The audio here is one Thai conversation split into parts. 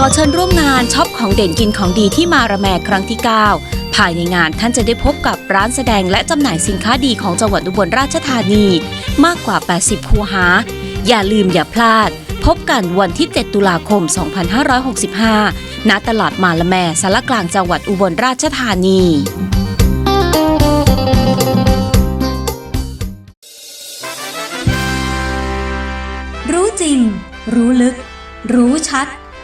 ขอเชิญร่วมงานช็อปของเด่นกินของดีที่มาระแมครั้งที่ 9 ภายในงานท่านจะได้พบกับร้านแสดงและจำหน่ายสินค้าดีของจังหวัดอุบลราชธานี มากกว่า 80 คูหา อย่าลืมอย่าพลาด พบกันวันที่ 7 ตุลาคม 2565 ณ ตลาดมาละแมสารกลางจังหวัดอุบลราชธานีรู้จริง รู้ลึก รู้ชัด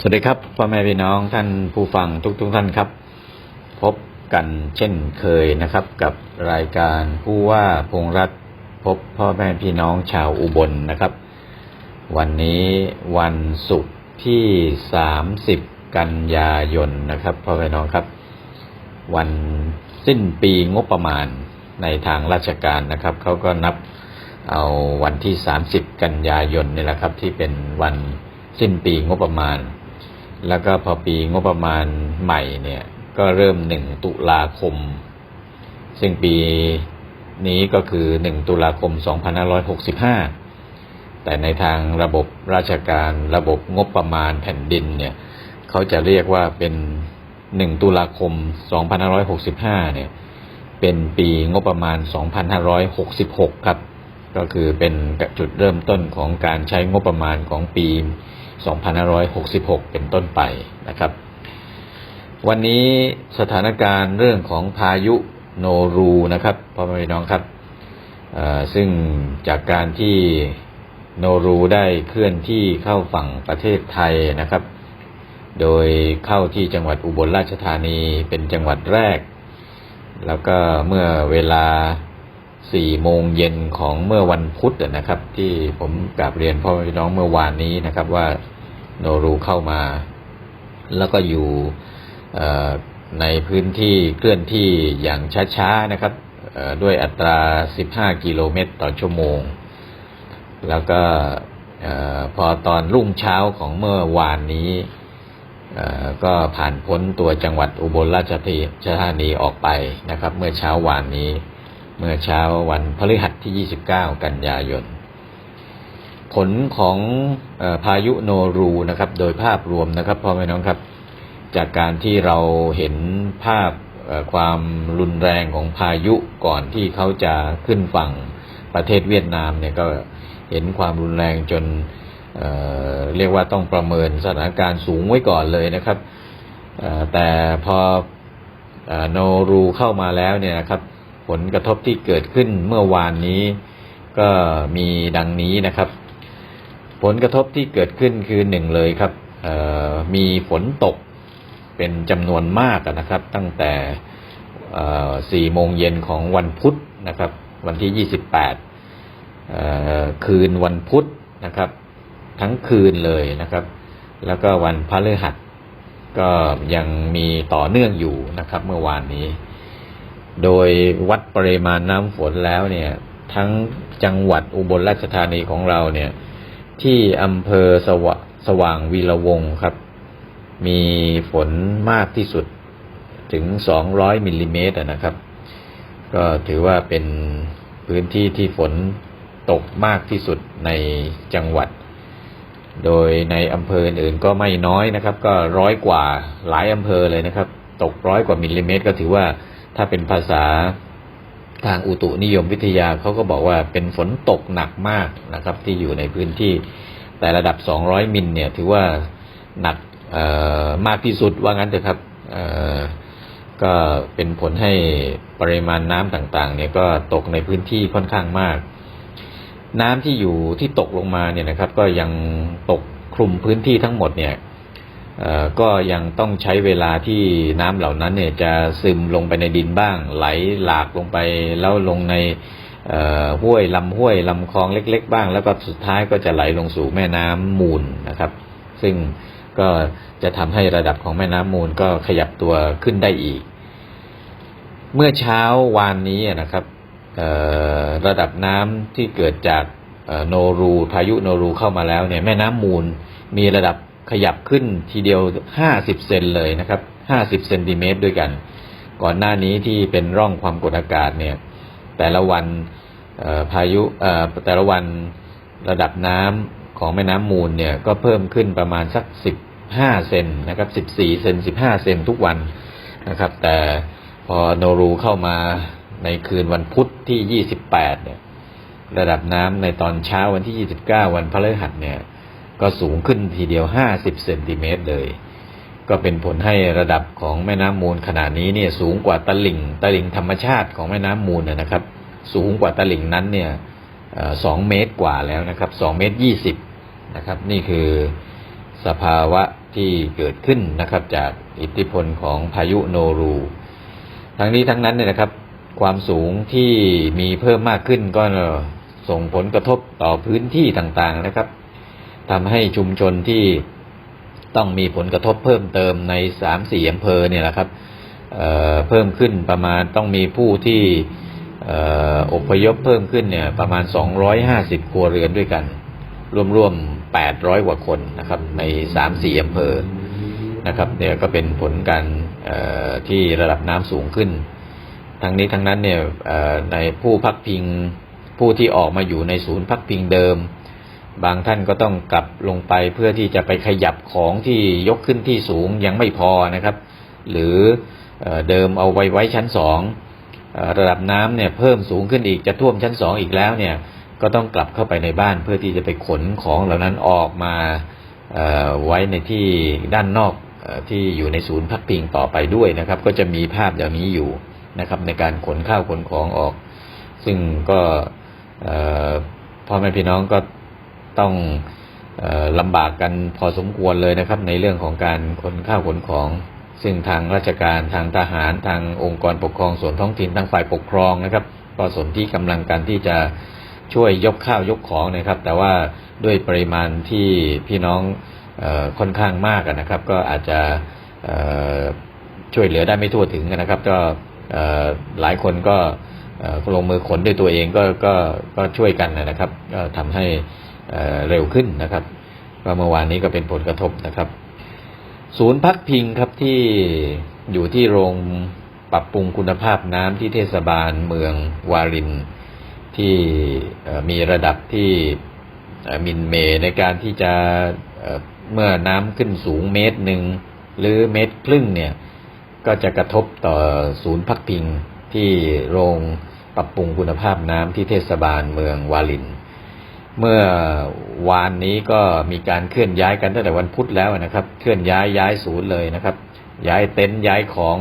สวัสดีครับพ่อแม่พี่น้องท่านผู้ฟังทุกทุกๆท่านครับ พบกันเช่นเคยนะครับ กับรายการผู้ว่าพงรัฐพบพ่อแม่พี่น้องชาวอุบลนะครับ วันนี้วันศุกร์ที่ 30 กันยายนนะครับพ่อแม่พี่น้องครับ วันสิ้นปีงบประมาณในทางราชการนะครับเขาก็นับเอาวันที่ 30 กันยายนนี่แหละครับ ที่เป็นวันสิ้นปีงบประมาณ แล้วก็พอปีงบประมาณใหม่เนี่ยก็เริ่มหนึ่งตุลาคม ซึ่งปีนี้ก็คือหนึ่งตุลาคม 2565 แต่ในทางระบบราชการระบบงบประมาณแผ่นดินเนี่ยเขาจะเรียกว่าเป็นหนึ่งตุลาคม 2565 เนี่ยเป็นปีงบประมาณ 2566 ครับ ก็คือเป็นจุดเริ่มต้นของการใช้งบประมาณของปี 2566 เป็นต้นไปนะครับ วันนี้สถานการณ์เรื่องของพายุโนรูนะครับพ่อแม่พี่น้องครับซึ่งจากการที่โนรูได้เคลื่อนที่เข้าฝั่งประเทศไทยนะครับ โดยเข้าที่จังหวัดอุบลราชธานีเป็นจังหวัดแรก แล้วก็เมื่อเวลาสี่โมงเย็นของเมื่อวันพุธนะครับ ที่ผมกราบเรียนพ่อแม่พี่น้องเมื่อวานนี้นะครับว่า โนรูเข้ามา แล้วก็อยู่ในพื้นที่เคลื่อนที่อย่างช้าๆนะครับด้วยอัตรา 15 กิโลเมตรต่อชั่วโมง แล้วก็พอตอนรุ่งเช้าของเมื่อวานนี้ก็ผ่านพ้นตัวจังหวัดอุบลราชธานีออกไปนะครับ เมื่อเช้าวานนี้ เมื่อเช้าวันพฤหัสที่ 29 กันยายน ผลของอพายุโนรูนะครับ โดยภาพรวมนะครับพ่อแม่น้องครับ จากการที่เราเห็นภาพความรุนแรงของพายุก่อนที่เขาจะขึ้นฝั่งประเทศเวียดนามเนี่ยก็เห็นความรุนแรงจนเเรียกว่าต้องประเมินสถานการณ์สูงไว้ก่อนเลยนะครับแต่พออโนรูเข้ามาแล้วเนี่ยนะครับ ผลกระทบที่เกิดขึ้นเมื่อวานนี้ก็มีดังนี้นะครับ ผลกระทบที่เกิดขึ้นคือหนึ่งเลยครับมีฝนตกเป็นจำนวนมากนะครับ ตั้งแต่สี่โมงเย็นของวันพุธนะครับ วันที่ยี่สิบแปดคืนวันพุธนะครับ ทั้งคืนเลยนะครับ แล้วก็วันพฤหัสก็ยังมีต่อเนื่องอยู่นะครับ เมื่อวานนี้ โดยวัดปริมาณน้ำฝนแล้วเนี่ย ทั้งจังหวัดอุบลราชธานีของเราเนี่ย ที่อำเภอสวสว่างวีระวงครับ มีฝนมากที่สุดถึง 200มิลลิเมตรนะครับ ก็ถือว่าเป็นพื้นที่ที่ฝนตกมากที่สุดในจังหวัด โดยในอำเภออื่นก็ไม่น้อยนะครับ ก็ร้อยกว่าหลายอำเภอเลยนะครับ ตกร้อยกว่ามิลลิเมตร ก็ถือว่าถ้าเป็นภาษา ทางอุตุนิยมวิทยาเขาก็บอกว่าเป็นฝนตกหนักมากนะครับ ที่อยู่ในพื้นที่แต่ระดับ 200 มิลเนี่ยถือว่าหนักมากที่สุดว่างั้นเถอะครับก็เป็นผลให้ปริมาณน้ำต่างๆ เนี่ยก็ตกในพื้นที่ค่อนข้างมาก น้ำที่อยู่ที่ตกลงมาเนี่ยนะครับ ก็ยังตกคลุมพื้นที่ทั้งหมดเนี่ย ก็ยังต้องใช้เวลาที่น้ำเหล่านั้นเนี่ยจะซึมลงไปในดินบ้าง ไหลหลากลงไปแล้วลงในห้วยลำห้วยลำคลองเล็ก ๆ บ้าง แล้วก็สุดท้ายก็จะไหลลงสู่แม่น้ำมูลนะครับ ซึ่งก็จะทำให้ระดับของแม่น้ำมูลก็ขยับตัวขึ้นได้อีก เมื่อเช้าวานนี้นะครับระดับน้ำที่เกิดจากโนรูพายุโนรูเข้ามาแล้วเนี่ยแม่น้ำมูลมีระดับ ขยับขึ้นทีเดียว 50 เซนเลยนะครับ 50 เซนติเมตรด้วยกัน ก่อนหน้านี้ที่เป็นร่องความกดอากาศเนี่ย แต่ละวันพายุแต่ละวันระดับน้ำของแม่น้ำมูลเนี่ยก็เพิ่มขึ้นประมาณสัก 15 เซนนะครับ 14 เซน 15 เซนทุกวันนะครับ แต่พอโนรูเข้ามาในคืนวันพุธที่ 28 เนี่ย ระดับน้ำในตอนเช้าวันที่ 29 วันพฤหัสเนี่ย ก็สูงขึ้นทีเดียว 50 เซนติเมตรเลย ก็เป็นผลให้ระดับของแม่น้ำมูลขณะนี้เนี่ยสูงกว่าตลิ่งตลิ่งธรรมชาติของแม่น้ำมูลนะครับ สูงกว่าตลิ่งนั้นเนี่ยสองเมตรกว่าแล้วนะครับสองเมตรยี่สิบนะครับนี่คือสภาวะที่เกิดขึ้นนะครับจากอิทธิพลของพายุโนรู ทั้งนี้ทั้งนั้นเนี่ยนะครับ ความสูงที่มีเพิ่มมากขึ้นก็ส่งผลกระทบต่อพื้นที่ต่างๆนะครับ ทำให้ชุมชนที่ต้องมีผลกระทบเพิ่มเติมในสามสี่อำเภอเนี่ยแหละครับเอ่อเพิ่มขึ้นประมาณต้องมีผู้ที่ออพยพเพิ่มขึ้นเนี่ยประมาณ 250 ครัวเรือนด้วยกัน รวมๆ 800 กว่าคนนะครับในสามสี่อำเภอนะครับเนี่ยก็เป็นผลการที่ระดับน้ำสูงขึ้น ทั้งนี้ทั้งนั้นเนี่ยในผู้พักพิงผู้ที่ออกมาอยู่ในศูนย์พักพิงเดิม บางท่านก็ต้องกลับลงไปเพื่อที่จะไปขยับของที่ยกขึ้นที่สูงยังไม่พอนะครับ หรือเดิมเอาไว้ไว้ชั้นสองระดับน้ำเนี่ยเพิ่มสูงขึ้นอีกจะท่วมชั้นสองอีกแล้วเนี่ยก็ต้องกลับเข้าไปในบ้านเพื่อที่จะไปขนของเหล่านั้นออกมาไว้ในที่ด้านนอกอที่อยู่ในศูนย์พักพิงต่อไปด้วยนะครับ ก็จะมีภาพอย่างนี้อยู่นะครับในการขนข้าวขนของออก ซึ่งก็พ่อแม่พี่น้องก็ ต้องออลำบากกันพอสมควรเลยนะครับ ในเรื่องของการขนข้าวขนของ ซึ่งทางราชการทางทหารทางองค์กรปกครองส่วนท้องถิ่นทางฝ่ายปกครองนะครับ ก็สนที่กำลังกันที่จะช่วยยกข้าวยกของนะครับ แต่ว่าด้วยปริมาณที่พี่น้องออค่อนข้างมากนะครับ ก็อาจจะช่วยเหลือได้ไม่ทั่วถึงนะครับ ก็หลายคนก็ลงมือขนด้วยตัวเองก็ก็ก็ช่วยกันนะครับ ก็ทำให้ เร็วขึ้นนะครับก็เมื่อวานนี้ก็เป็นผลกระทบนะครับ ศูนย์พักพิงครับที่อยู่ที่โรงปรับปรุงคุณภาพน้ำที่เทศบาลเมืองวารินที่มีระดับที่มินเมในการที่จะเอ่อเมื่อน้ำขึ้นสูงเมตรหนึ่งหรือเมตรครึ่งเนี่ยก็จะกระทบต่อศูนย์พักพิงที่โรงปรับปรุงคุณภาพน้ำที่เทศบาลเมืองวาลิน เมื่อวานนี้ก็มีการเคลื่อนย้ายกันตั้งแต่วันพุธแล้วนะครับ เคลื่อนย้ายย้ายศูนย์เลยนะครับ ย้ายเต็นท์ย้ายของ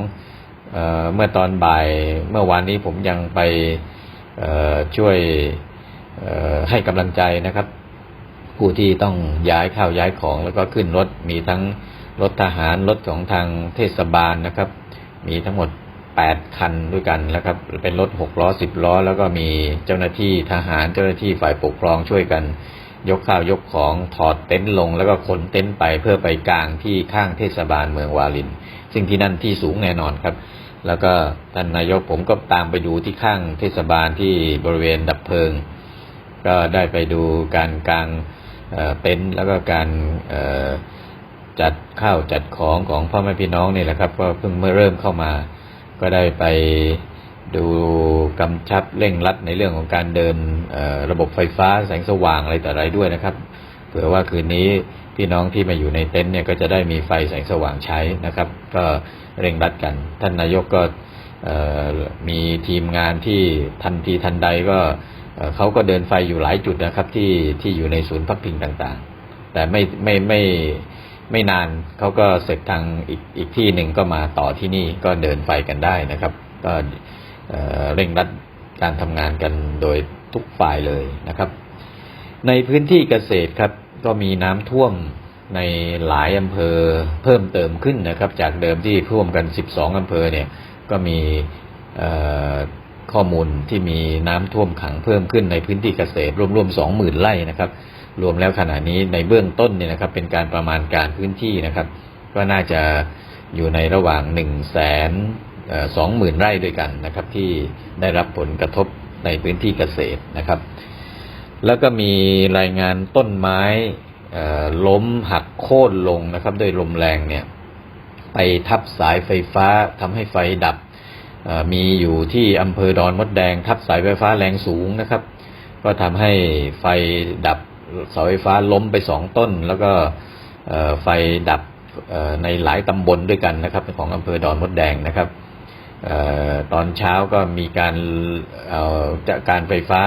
เออเมื่อตอนบ่ายเมื่อวานนี้ผมยังไปช่วยให้กำลังใจนะครับ ผู้ที่ต้องย้ายข้าวย้ายของแล้วก็ขึ้นรถมีทั้งรถทหารรถของทางเทศบาลนะครับ มีทั้งหมด 8 คันด้วยกันนะครับ เป็นรถ6ล้อ 10 ล้อ แล้วก็มีเจ้าหน้าที่ทหารเจ้าหน้าที่ฝ่ายปกครองช่วยกัน ยกข้าวยกของถอดเต็นท์ลง แล้วก็ขนเต็นท์ไปเพื่อไปกลางที่ข้างเทศบาลเมืองวาลิน ซึ่งที่นั่นที่สูงแน่นอนครับ แล้วก็ท่านนายกผมก็ตามไปดูที่ข้างเทศบาลที่บริเวณดับเพลิง ก็ได้ไปดูการกลางเเต็นท์แล้วก็การจัดข้าวจัดของของพ่อแม่พี่น้องนี่แหละครับ ก็เพิ่งเมื่อเริ่มเข้ามา ก็ได้ไปดูกำชับเร่งรัดในเรื่องของการเดินระบบไฟฟ้าแสงสว่างอะไรแต่ไรด้วยนะครับเผื่อว่าคืนนี้พี่น้องที่มาอยู่ในเต็นท์เนี่ยก็จะได้มีไฟแสงสว่างใช้นะครับ ก็เร่งรัดกัน ท่านนายกก็มีทีมงานที่ทันทีทันใดก็เอ่อเขาก็เดินไฟอยู่หลายจุดนะครับที่ที่อยู่ในศูนย์พักพิงต่างๆ แต่ไม่ไม่ไม่ ไม่นานเขาก็เสร็จทางอีกอีกที่หนึ่งก็มาต่อที่นี่ก็เดินไฟกันได้นะครับ ก็เร่งรัดการทำงานกันโดยทุกฝ่ายเลยนะครับ ในพื้นที่เกษตรครับ ก็มีน้ำท่วมในหลายอำเภอเพิ่มเติมขึ้นนะครับ จากเดิมที่ท่วมกัน 12 อำเภอเนี่ยก็มีข้อมูลที่มีน้ำท่วมขังเพิ่มขึ้นในพื้นที่เกษตรรวมๆ 20,000 ไร่นะครับ รวมแล้วขณะนี้ในเบื้องต้นเนี่ยนะครับ เป็นการประมาณการพื้นที่นะครับ ก็น่าจะอยู่ในระหว่าง1นึ่งแสนสองหมื่นไร่ด้วยกันนะครับ ที่ได้รับผลกระทบในพื้นที่เกษตรนะครับ แล้วก็มีรายงานต้นไม้ล้มหักโค่นลงนะครับ ด้วยลมแรงเนี่ย ไปทับสายไฟฟ้าทำให้ไฟดับมีอยู่ที่อำเภอดอนมดแดง ทับสายไฟฟ้าแรงสูงนะครับ ก็ทำให้ไฟดับ เสาไฟฟ้าล้มไปสองต้น แล้วก็ไฟดับในหลายตำบลด้วยกันนะครับ ของอำเภอดอนมดแดงนะครับออตอนเช้าก็มีการจากการไฟฟ้า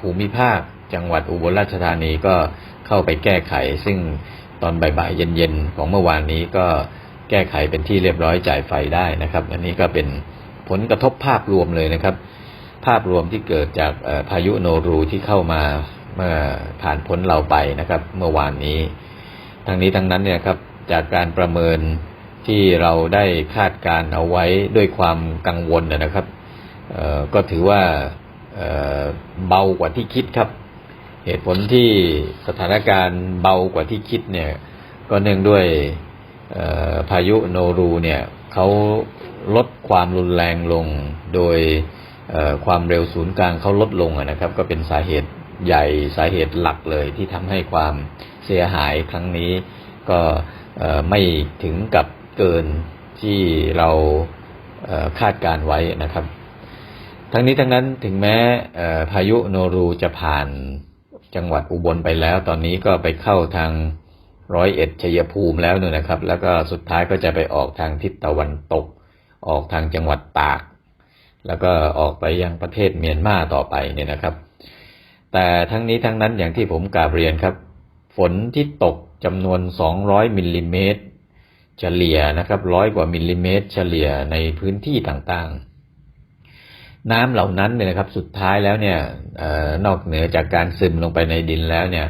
ภูมิภาค จังหวัดอุบลราชธานีก็เข้าไปแก้ไข ซึ่งตอนบ่ายๆเย็นๆของเมื่อวานนี้ก็แก้ไขเป็นที่เรียบร้อยจ่ายไฟได้นะครับ อันนี้ก็เป็นผลกระทบภาพรวมเลยนะครับ ภาพรวมที่เกิดจากพายุโนรูที่เข้ามา เมื่อผ่านพ้นเราไปนะครับ เมื่อวานนี้ ทั้งนี้ทั้งนั้นเนี่ยครับจากการประเมินที่เราได้คาดการเอาไว้ด้วยความกังวลนะครับก็ถือว่าเบากว่าที่คิดครับ เหตุผลที่สถานการณ์เบากว่าที่คิดเนี่ย ก็เนื่องด้วยพายุโนรูเนี่ยเขาลดความรุนแรงลงโดยความเร็วศูนย์กลางเขาลดลงนะครับ ก็เป็นสาเหตุ ใหญ่สาเหตุหลักเลยที่ทำให้ความเสียหายครั้งนี้ ก็ไม่ถึงกับเกินที่เราคาดการไว้นะครับ ทั้งนี้ทั้งนั้นถึงแม้พายุโนรูจะผ่านจังหวัดอุบลไปแล้ว ตอนนี้ก็ไปเข้าทางร้อยเอ็ดชัยภูมิแล้วเนี่ยนะครับ แล้วก็สุดท้ายก็จะไปออกทางทิศตะวันตก ออกทางจังหวัดตาก แล้วก็ออกไปยังประเทศเมียนมาต่อไปเนี่ยนะครับ แต่ทั้งนี้ทั้งนั้นอย่างที่ผมกราบเรียนครับ ฝนที่ตกจำนวน 200 มิลลิเมตร เฉลี่ยนะครับร้อยกว่ามิลลิเมตร เฉลี่ยในพื้นที่ต่างๆน้ำเหล่านั้นเนี่ยนะครับสุดท้ายแล้วเนี่ยออนอกเหนือจากการซึมลงไปในดินแล้วเนี่ย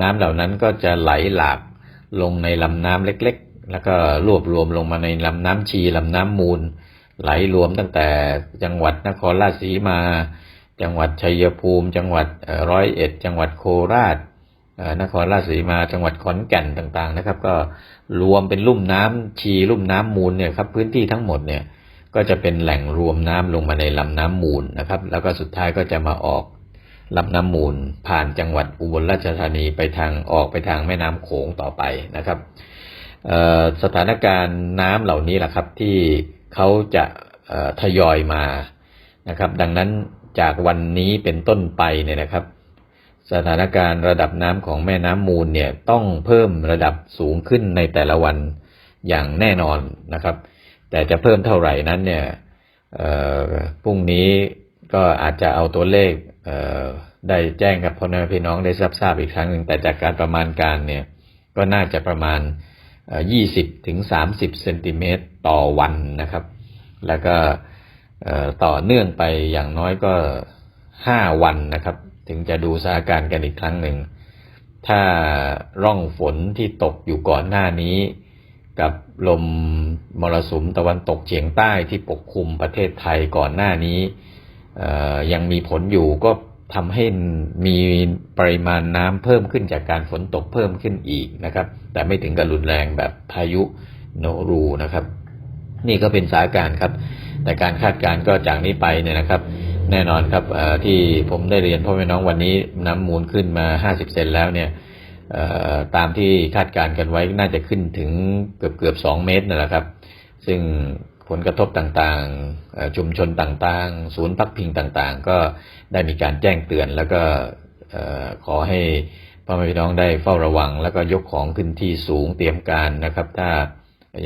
น้ำเหล่านั้นก็จะไหลหลากลงในลำน้ำเล็กๆ แล้วก็รวบรวมลงมาในลำน้ำชีลำน้ำมูล ไหลรวมตั้งแต่จังหวัดนครราชสีมา จังหวัดชัยภูมิ จังหวัดร้อยเอ็ด จังหวัดโคราชนครราชสีมาจังหวัดขอนแก่นต่างๆนะครับ ก็รวมเป็นลุ่มน้ำชีลุ่มน้ำมูลเนี่ยครับพื้นที่ทั้งหมดเนี่ยก็จะเป็นแหล่งรวมน้ำลงมาในลำน้ำมูลนะครับ แล้วก็สุดท้ายก็จะมาออกลำน้ำมูล ผ่านจังหวัดอุบลราชธานีไปทางออกไปทางแม่น้ำโขงต่อไปนะครับสถานการณ์น้ำเหล่านี้แหละครับที่เขาจะทยอยมานะครับ ดังนั้น จากวันนี้เป็นต้นไปเนี่ยนะครับ สถานการณ์ระดับน้ำของแม่น้ำมูลเนี่ยต้องเพิ่มระดับสูงขึ้นในแต่ละวันอย่างแน่นอนนะครับ แต่จะเพิ่มเท่าไหร่นั้นเนี่ยพรุ่งนี้ก็อาจจะเอาตัวเลขเได้แจ้งกับพ่อแม่พี่น้องได้ทราบทราบอีกครั้งหนึ่งแต่จากการประมาณการเนี่ยก็น่าจะประมาณยี่สิบถึงสามสิบเซนติเมตรต่อวันนะครับ แล้วก็ ต่อเนื่องไปอย่างน้อยก็ห้าวันนะครับ ถึงจะดูสถานการณ์กันอีกครั้งหนึ่ง ถ้าร่องฝนที่ตกอยู่ก่อนหน้านี้ กับลมมรสุมตะวันตกเฉียงใต้ที่ปกคลุมประเทศไทยก่อนหน้านี้ยังมีผลอยู่ก็ทำให้มีปริมาณน้ำเพิ่มขึ้นจากการฝนตกเพิ่มขึ้นอีกนะครับ แต่ไม่ถึงกับรุนแรงแบบพายุโนรูนะครับ นี่ก็เป็นสถานการณ์ครับ แต่การคาดการณ์ก็จากนี้ไปเนี่ยนะครับ แน่นอนครับที่ผมได้เรียนพ่อแม่น้องวันนี้น้ำมูลขึ้นมา 50 เซนแล้วเนี่ยตามที่คาดการณ์กันไว้น่าจะขึ้นถึงเกือบเกือบ2เมตรนั่นแหละครับ ซึ่งผลกระทบต่างๆ ชุมชนต่างๆ ศูนย์พักพิงต่างๆ ก็ได้มีการแจ้งเตือน แล้วก็ขอให้พ่อแม่พี่น้องได้เฝ้าระวัง แล้วก็ยกของขึ้นที่สูงเตรียมการนะครับ ถ้า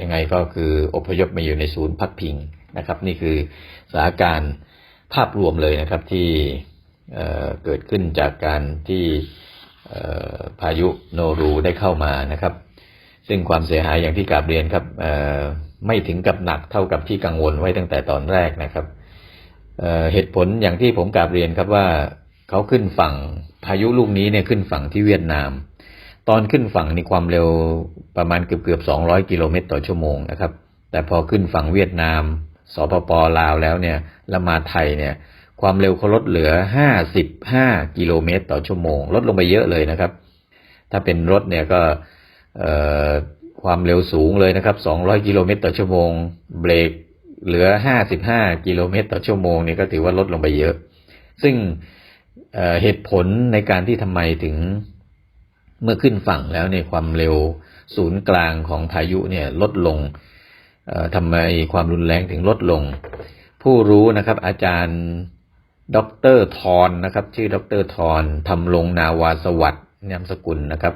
ยังไงก็คืออพยพมาอยู่ในศูนย์พักพิง นะครับ นี่คือสถานการณ์ภาพรวมเลยนะครับที่เกิดขึ้นจากการที่พายุโนรูได้เข้ามานะครับ ซึ่งความเสียหายอย่างที่กาบเรียนครับไม่ถึงกับหนักเท่ากับที่กังวลไว้ตั้งแต่ตอนแรกนะครับเเหตุผลอย่างที่ผมกาบเรียนครับว่าเขาขึ้นฝั่งพายุลูกนี้เนี่ยขึ้นฝั่งที่เวียดนาม ตอนขึ้นฝั่งนี่ความเร็วประมาณเกือบเกือบ200 กิโลเมตรต่อชั่วโมงนะครับ แต่พอขึ้นฝั่งเวียดนาม สปปลาวแล้วเนี่ยแล้วมาไทยเนี่ยความเร็วเขาลดเหลือ 55 กิโลเมตรต่อชั่วโมง ลดลงไปเยอะเลยนะครับ ถ้าเป็นรถเนี่ยก็ความเร็วสูงเลยนะครับ 200 กิโลเมตรต่อชั่วโมง เบรกเหลือ 55 กิโลเมตรต่อชั่วโมงนี่ก็ถือว่าลดลงไปเยอะ ซึ่งเเหตุผลในการที่ทำไมถึงเมื่อขึ้นฝั่งแล้วเนี่ยความเร็วศูนย์กลางของพายุเนี่ยลดลง ทำไมความรุนแรงถึงลดลง ผู้รู้นะครับ อาจารย์ดอกเตอรทรนนะครับ ชื่อดอกเตอรทรทำลงนาวาสวัสด์นามสกุลนะครับ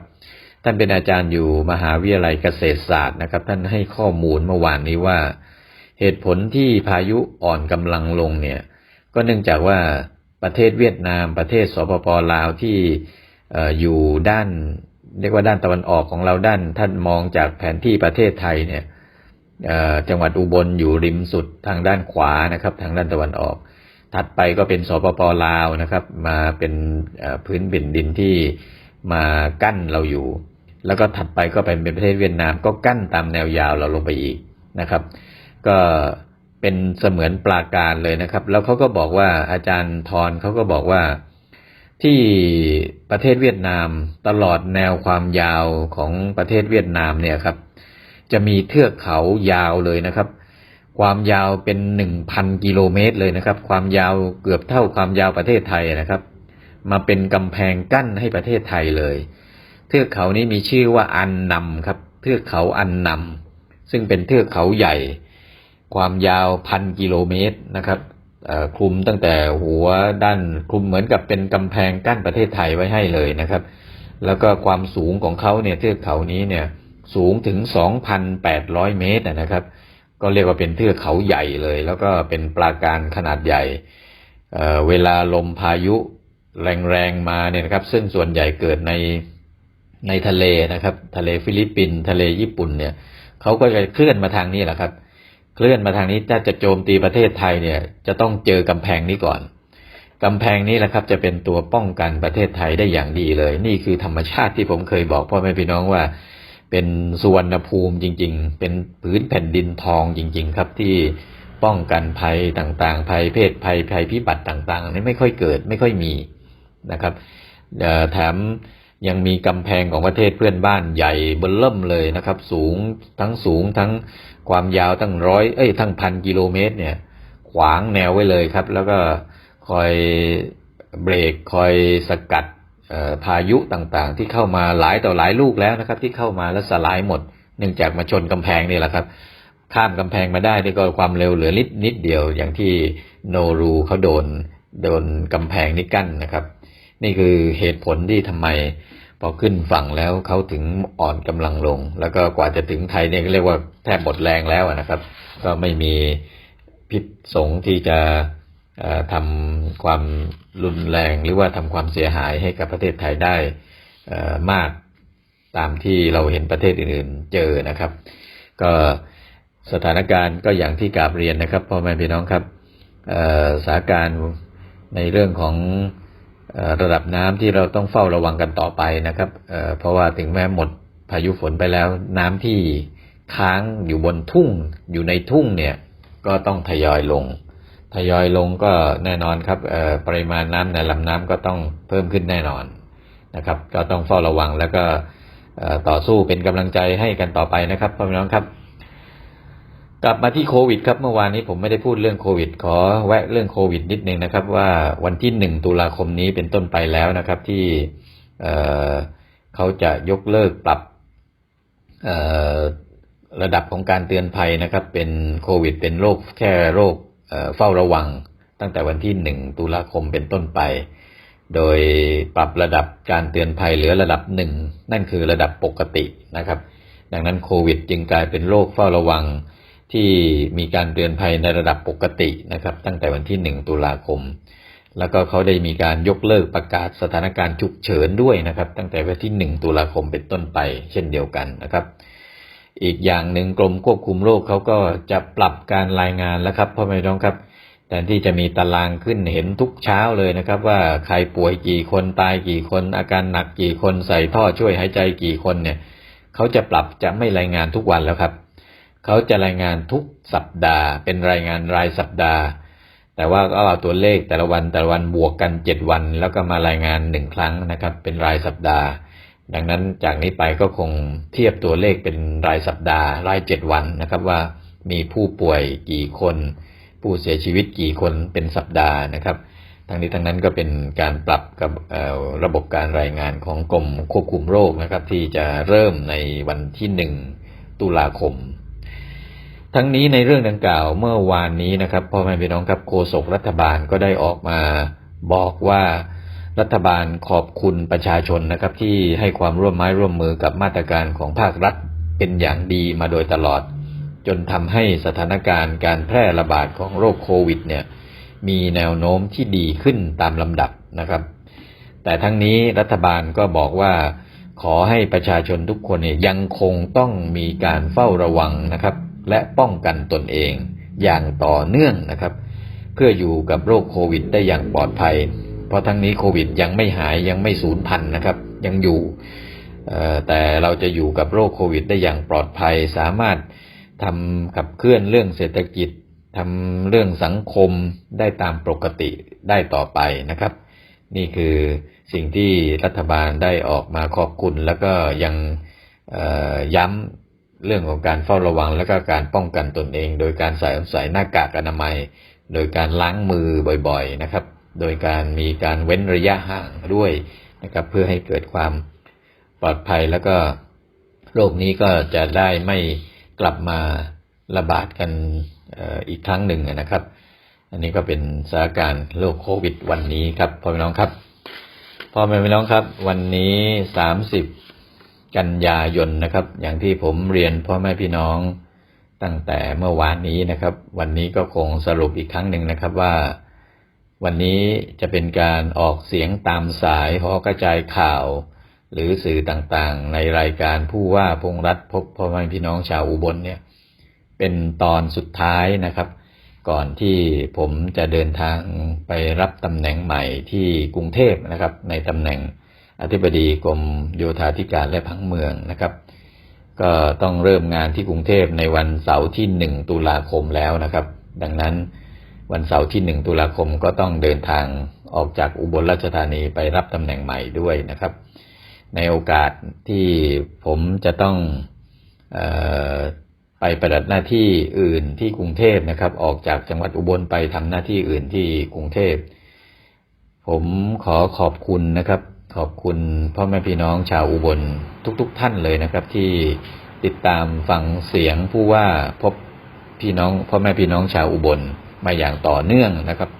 ท่านเป็นอาจารย์อยู่มหาวิทยาลัยเกษตรศาสตร์นะครับ ท่านให้ข้อมูลเมื่อวานนี้ว่า เหตุผลที่พายุอ่อนกำลังลงเนี่ย ก็เนื่องจากว่าประเทศเวียดนาม ประเทศสปปลาวที่อยู่ด้านเรียกว่าด้านตะวันออกของเราด้าน ท่านมองจากแผนที่ประเทศไทยเนี่ย จังหวัดอุบลอยู่ริมสุดทางด้านขวานะครับ ทางด้านตะวันออก ถัดไปก็เป็นสปปลาวนะครับ มาเป็นพื้นบิ่นดินที่มากั้นเราอยู่ แล้วก็ถัดไปก็เป็นประเทศเวียดนาม ก็กั้นตามแนวยาวเราลงไปอีกนะครับ ก็เป็นเสมือนปราการเลยนะครับ แล้วเขาก็บอกว่าอาจารย์ทรเขาก็บอกว่าที่ประเทศเวียดนามตลอดแนวความยาวของประเทศเวียดนามเนี่ยครับ จะมีเทือกเขายาวเลยนะครับ ความยาวเป็นหนึ่งพันกิโลเมตรเลยนะครับ ความยาวเกือบเท่าความยาวประเทศไทยนะครับ มาเป็นกำแพงกั้นให้ประเทศไทยเลย เทือกเขานี้มีชื่อว่าอันนำครับ เทือกเขาอันนำซึ่งเป็นเทือกเขาใหญ่ ความยาวพันกิโลเมตรนะครับคลุมตั้งแต่หัวด้านคลุมเหมือนกับเป็นกำแพงกั้นประเทศไทยไว้ให้เลยนะครับ แล้วก็ความสูงของเขาเนี่ยเทือกเขานี้เนี่ย สูงถึง 2,800 เมตรนะครับ ก็เรียกว่าเป็นเทือกเขาใหญ่เลย แล้วก็เป็นปราการขนาดใหญ่เอ่อเวลาลมพายุแรงๆมาเนี่ยนะครับ ซึ่งส่วนใหญ่เกิดในในทะเลนะครับ ทะเลฟิลิปปินส์ทะเลญี่ปุ่นเนี่ยเขาก็จะเคลื่อนมาทางนี้แหละครับ เคลื่อนมาทางนี้ถ้าจะโจมตีประเทศไทยเนี่ย จะต้องเจอกำแพงนี้ก่อนกำแพงนี้แหละครับจะเป็นตัวป้องกันประเทศไทยได้อย่างดีเลย นี่คือธรรมชาติที่ผมเคยบอกพ่อแม่พี่น้องว่า เป็นสุวรรณภูมิจริง ๆ เป็นพื้นแผ่นดินทองจริง ๆ ครับที่ป้องกันภัยต่างๆ ภัยเพศภัยภัยพิบัติต่างๆนี่ไม่ค่อยเกิดไม่ค่อยมีนะครับแถมยังมีกำแพงของประเทศเพื่อนบ้านใหญ่บิ่มเริ่มเลยนะครับ สูงทั้งสูงทั้งความยาวตั้งร้อยเอ้ยทั้งพันกิโลเมตรเนี่ย ขวางแนวไว้เลยครับ แล้วก็คอยเบรกคอยสกัด พายุต่างๆ ที่เข้ามาหลายต่อหลายลูกแล้วนะครับ ที่เข้ามาแล้วสลายหมด เนื่องจากมาชนกำแพงนี่แหละครับ ข้ามกำแพงมาได้นี่ก็ความเร็วเหลือนิดนิดเดียว อย่างที่โนรูเขาโดนโดนกำแพงนี้กั้นนะครับ นี่คือเหตุผลที่ทำไมพอขึ้นฝั่งแล้วเขาถึงอ่อนกำลังลง แล้วก็กว่าจะถึงไทยเนี่ยก็เรียกว่าแทบหมดแรงแล้วนะครับ ก็ไม่มีพิษสงที่จะ ทำความรุนแรงหรือว่าทำความเสียหายให้กับประเทศไทยได้มากตามที่เราเห็นประเทศอื่นๆเจอนะครับ ก็สถานการณ์ก็อย่างที่กาบเรียนนะครับพ่อแม่พี่น้องครับสถานการณ์ในเรื่องของระดับน้ำที่เราต้องเฝ้าระวังกันต่อไปนะครับเอ่อเพราะว่าถึงแม้หมดพายุฝนไปแล้ว น้ำที่ค้างอยู่บนทุ่งอยู่ในทุ่งเนี่ยก็ต้องทยอยลง ทยอยลงก็แน่นอนครับปริมาณน้ำในลำน้ำก็ต้องเพิ่มขึ้นแน่นอนนะครับ ก็ต้องเฝ้าระวังแล้วก็ต่อสู้เป็นกำลังใจให้กันต่อไปนะครับพ่อแม่พี่น้องครับ กลับมาที่โควิดครับเมื่อวานนี้ผมไม่ได้พูดเรื่องโควิด ขอแวะเรื่องโควิดนิดนึงนะครับ ว่าวันที่หนึ่งตุลาคมนี้เป็นต้นไปแล้วนะครับ ที่เเขาจะยกเลิกปรับระดับของการเตือนภัยนะครับ เป็นโควิด เป็นโรคแค่โรค เฝ้าระวังตั้งแต่วันที่หนึ่งตุลาคมเป็นต้นไป โดยปรับระดับการเตือนภัยเหลือระดับหนึ่งนั่นคือระดับปกตินะครับ ดังนั้นโควิดจึงกลายเป็นโรคเฝ้าระวังที่มีการเตือนภัยในระดับปกตินะครับ ตั้งแต่วันที่หนึ่งตุลาคม แล้วก็เขาได้มีการยกเลิกประกาศสถานการณ์ฉุกเฉินด้วยนะครับ ตั้งแต่วันที่หนึ่งตุลาคมเป็นต้นไป เช่นเดียวกันนะครับ อีกอย่างหนึ่งกรมควบคุมโรคเขาก็จะปรับการรายงานแล้วครับพ่อแม่น้องครับแทนที่จะมีตารางขึ้นเห็นทุกเช้าเลยนะครับ ว่าใครป่วยกี่คนตายกี่คน อาการหนักกี่คนใส่ท่อช่วยหายใจกี่คนเนี่ยเขาจะปรับจะไม่รายงานทุกวันแล้วครับเขาจะรายงานทุกสัปดาห์ เป็นรายงานรายสัปดาห์ แต่ว่าก็เอาตัวเลขแต่ละวันแต่ละวันบวกกันเจ็ดวัน แล้วก็มารายงานหนึ่งครั้งนะครับ เป็นรายสัปดาห์ ดังนั้นจากนี้ไปก็คงเทียบตัวเลขเป็นรายสัปดาห์ รายเจ็ดวันนะครับว่ามีผู้ป่วยกี่คน ผู้เสียชีวิตกี่คนเป็นสัปดาห์นะครับ ทั้งนี้ทั้งนั้นก็เป็นการปรับกับระบบการรายงานของกรมควบคุมโรคนะครับ ที่จะเริ่มในวันที่หนึ่งตุลาคม ทั้งนี้ในเรื่องดังกล่าวเมื่อวานนี้นะครับพ่อแม่พี่น้องครับโฆษกรัฐบาลก็ได้ออกมาบอกว่า รัฐบาลขอบคุณประชาชนนะครับ ที่ให้ความร่วมไม้ร่วมมือกับมาตรการของภาครัฐเป็นอย่างดีมาโดยตลอด จนทำให้สถานการณ์การแพร่ระบาดของโรคโควิด เนี่ย มีแนวโน้มที่ดีขึ้นตามลำดับนะครับ แต่ทั้งนี้รัฐบาลก็บอกว่าขอให้ประชาชนทุกคนเนี่ยยังคงต้องมีการเฝ้าระวังนะครับ และป้องกันตนเองอย่างต่อเนื่องนะครับ เพื่ออยู่กับโรคโควิด ได้อย่างปลอดภัย เพราะทั้งนี้โควิดยังไม่หายยังไม่สูญพันธุ์นะครับ ยังอยู่แต่เราจะอยู่กับโรคโควิดได้อย่างปลอดภัย สามารถทำขับเคลื่อนเรื่องเศรษฐกิจทำเรื่องสังคมได้ตามปกติได้ต่อไปนะครับ นี่คือสิ่งที่รัฐบาลได้ออกมาขอบคุณ แล้วก็ยังย้ำเรื่องของการเฝ้าระวัง และก็การป้องกันตนเอง โดยการใส่ใส่หน้ากากอนามัย โดยการล้างมือบ่อย ๆ นะครับ โดยการมีการเว้นระยะห่างด้วยนะครับ เพื่อให้เกิดความปลอดภัยแล้วก็โรคนี้ก็จะได้ไม่กลับมาระบาดกันอีกครั้งหนึ่งนะครับ อันนี้ก็เป็นสถานการณ์โรคโควิดวันนี้ครับพ่อแม่น้องครับพ่อแม่พี่น้องครับ วันนี้สามสิบกันยายนนะครับ อย่างที่ผมเรียนพ่อแม่พี่น้องตั้งแต่เมื่อวานนี้นะครับ วันนี้ก็คงสรุปอีกครั้งหนึ่งนะครับว่า วันนี้จะเป็นการออกเสียงตามสายหอกระจายข่าว หรือสื่อต่างๆ ในรายการผู้ว่าพงรัฐพบพ่อแม่พี่น้องชาวอุบลเนี่ย เป็นตอนสุดท้ายนะครับ ก่อนที่ผมจะเดินทางไปรับตำแหน่งใหม่ที่กรุงเทพนะครับ ในตำแหน่งอธิบดีกรมโยธาธิการและผังเมืองนะครับ ก็ต้องเริ่มงานที่กรุงเทพในวันเสาร์ที่หนึ่งตุลาคมแล้วนะครับ ดังนั้น วันเสาร์ที่หนึ่งตุลาคมก็ต้องเดินทางออกจากอุบลราชธานีไปรับตำแหน่งใหม่ด้วยนะครับ ในโอกาสที่ผมจะต้องออไปปฏิบัติหน้าที่อื่นที่กรุงเทพนะครับ ออกจากจังหวัดอุบลไปทำหน้าที่อื่นที่กรุงเทพ ผมขอขอบคุณนะครับ ขอบคุณพ่อแม่พี่น้องชาวอุบลทุกๆทท่านเลยนะครับ ที่ติดตามฟังเสียงผู้ว่าพบพี่น้องพ่อแม่พี่น้องชาวอุบล มาอย่างต่อเนื่องนะครับ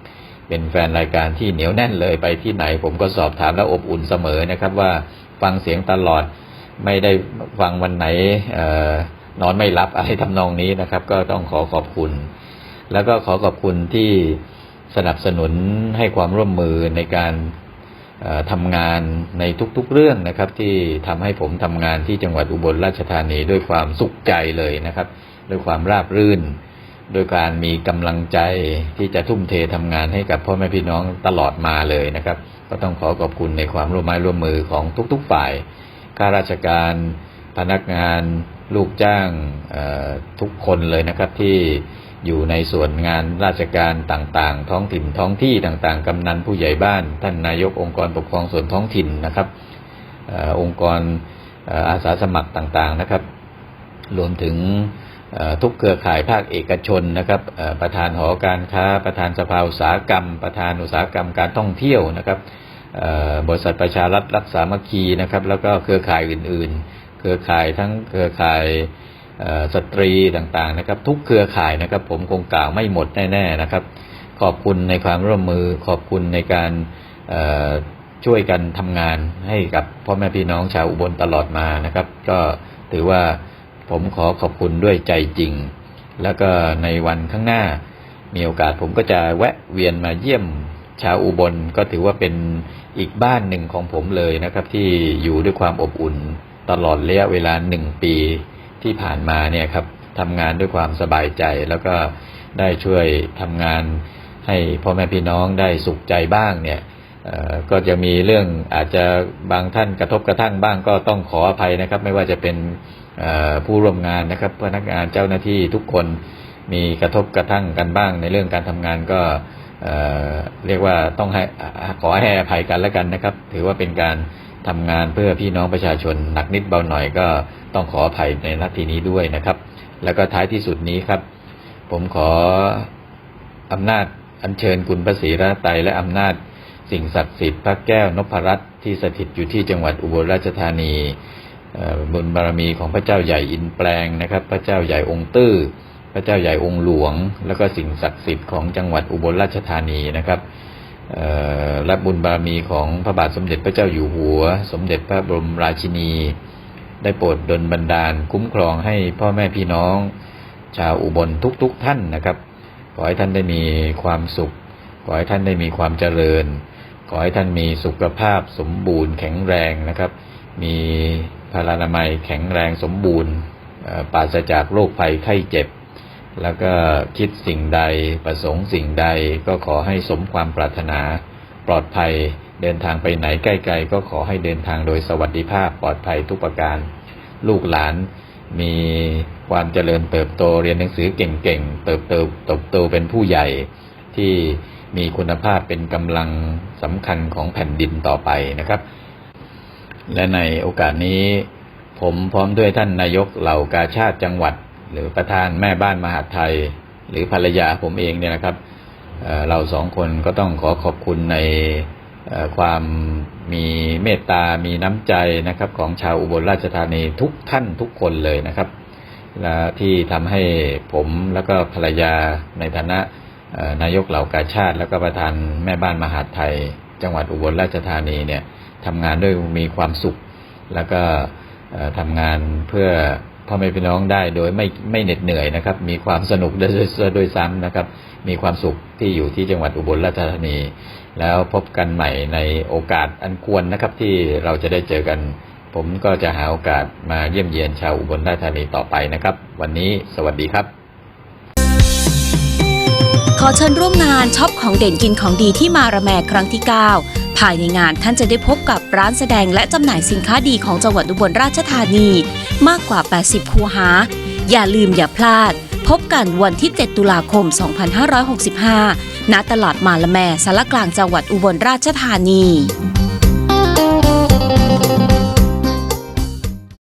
เป็นแฟนรายการที่เหนียวแน่นเลยไปที่ไหน ผมก็สอบถามแล้วอบอุ่นเสมอนะครับ ว่าฟังเสียงตลอดไม่ได้ฟังวันไหนออนอนไม่หลับอะไรทำนองนี้นะครับ ก็ต้องขอขอบคุณ แล้วก็ขอขอบคุณที่สนับสนุนให้ความร่วมมือในการออทำงานในทุกๆเรื่องนะครับ ที่ทำให้ผมทำงานที่จังหวัดอุบลราชธานีด้วยความสุขใจเลยนะครับ ด้วยความราบรื่น โดยการมีกำลังใจที่จะทุ่มเททำงานให้กับพ่อแม่พี่น้องตลอดมาเลยนะครับ ก็ต้องขอขอบคุณในความร่วมไม้ร่วมมือของทุก ๆ ฝ่ายข้าราชการพนักงานลูกจ้างทุกคนเลยนะครับที่อยู่ในส่วนงานราชการต่างๆ ท้องถิ่นท้องที่ต่างๆ กำนันผู้ใหญ่บ้าน ท่านนายกองค์กรปกครองส่วนท้องถิ่นนะครับอองค์กรออาสาสมัครต่างๆนะครับ รวมถึง ทุกเครือข่ายภาคเอกชนนะครับประธานหอการค้า ประธานสภาอุตสาหกรรม ประธานอุตสาหกรรมการท่องเที่ยวนะครับบริษัทประชารัฐรักษามัคคีนะครับแล้วก็เครือข่ายอื่น ๆ เครือข่ายทั้งเครือข่ายสตรีต่างๆนะครับ ทุกเครือข่ายนะครับ ผมคงกล่าวไม่หมดแน่ๆนะครับ ขอบคุณในความร่วมมือขอบคุณในการช่วยกันทำงานให้กับพ่อแม่พี่น้องชาวอุบลตลอดมานะครับ ก็ถือว่า ผมขอขอบคุณด้วยใจจริง แล้วก็ในวันข้างหน้า มีโอกาสผมก็จะแวะเวียนมาเยี่ยมชาวอุบลก็ถือว่าเป็นอีกบ้านหนึ่งของผมเลยนะครับ ที่อยู่ด้วยความอบอุ่นตลอดระยะเวลาหนึ่งปีที่ผ่านมาเนี่ยครับทำงานด้วยความสบายใจ แล้วก็ได้ช่วยทำงานให้พ่อแม่พี่น้องได้สุขใจบ้างเนี่ยก็จะมีเรื่องอาจจะบางท่านกระทบกระทั่งบ้างก็ต้องขออภัยนะครับ ไม่ว่าจะเป็น ผู้ร่วมงานนะครับพนักงานเจ้าหน้าที่ทุกคนมีกระทบกระทั่งกันบ้างในเรื่องการทำงานก็เรียกว่าต้องให้ขอให้อภัยกันแล้วกันนะครับ ถือว่าเป็นการทำงานเพื่อพี่น้องประชาชนหนักนิดเบาหน่อยก็ต้องขออภัยในนาทีนี้ด้วยนะครับ แล้วก็ท้ายที่สุดนี้ครับ ผมขออำนาจอัญเชิญคุณพระศรีรัตนตรและอำนาจสิ่งศักดิ์สิทธิ์พระแก้วนพรัตน์ที่สถิตอยู่ที่จังหวัดอุบลราชธานี บุญบารมีของพระเจ้าใหญ่อินแปลงนะครับ พระเจ้าใหญ่องค์ตื้อ พระเจ้าใหญ่องค์หลวง แล้วก็สิ่งศักดิ์สิทธิ์ของจังหวัดอุบลราชธานีนะครับและบุญบารมีของพระบาทสมเด็จพระเจ้าอยู่หัว สมเด็จพระบรมราชินี ได้โปรดดลบันดาลคุ้มครองให้พ่อแม่พี่น้อง ชาวอุบลทุกๆทท่านนะครับ ขอให้ท่านได้มีความสุข ขอให้ท่านได้มีความเจริญ ขอให้ท่านมีสุขภาพสมบูรณ์แข็งแรงนะครับ มี พลานามัยแข็งแรงสมบูรณ์ปราศจากโรคภัยไข้เจ็บ แล้วก็คิดสิ่งใดประสงค์สิ่งใดก็ขอให้สมความปรารถนาปลอดภัยเดินทางไปไหนใกล้ๆก็ขอให้เดินทางโดยสวัสดิภาพปลอดภัยทุกประการ ลูกหลานมีความเจริญเติบโตเรียนหนังสือเก่งๆเติบโตเติบโตเป็นผู้ใหญ่ที่มีคุณภาพเป็นกำลังสำคัญของแผ่นดินต่อไปนะครับ และในโอกาสนี้ ผมพร้อมด้วยท่านนายกเหล่ากาชาติจังหวัด หรือประธานแม่บ้านมหาไทย หรือภรรยาผมเองเนี่ยนะครับเเราสองคนก็ต้องขอขอบคุณในความมีเมตตา มีน้ำใจนะครับของชาวอุบลราชธานีทุกท่านทุกคนเลยนะครับและที่ทำให้ผมแล้วก็ภรรยาในฐานะนายกเหล่ากาชาติ แล้วก็ประธานแม่บ้านมหาไทย จังหวัดอุบลราชธานีเนี่ย ทำงานด้วยมีความสุข แล้วก็เอ่อทำงานเพื่อพ่อแม่พี่น้องได้โดยไม่ไม่เหน็ดเหนื่อยนะครับ มีความสนุกด้วยด้วยซ้ำนะครับ มีความสุขที่อยู่ที่จังหวัดอุบลราชธานี แล้วพบกันใหม่ในโอกาสอันควรนะครับที่เราจะได้เจอกัน ผมก็จะหาโอกาสมาเยี่ยมเยียนชาวอุบลราชธานีต่อไปนะครับ วันนี้สวัสดีครับ ขอเชิญร่วมงานช็อปของเด่นกินของดีที่มาระแมครั้งที่ 9 ภายในงานท่านจะได้พบกับร้านแสดงและจำหน่ายสินค้าดีของจังหวัดอุบลราชธานี มากกว่า 80 คูหา อย่าลืมอย่าพลาด พบกันวันที่ 7 ตุลาคม 2565 ณ ตลาดมาละแมสารกลางจังหวัดอุบลราชธานี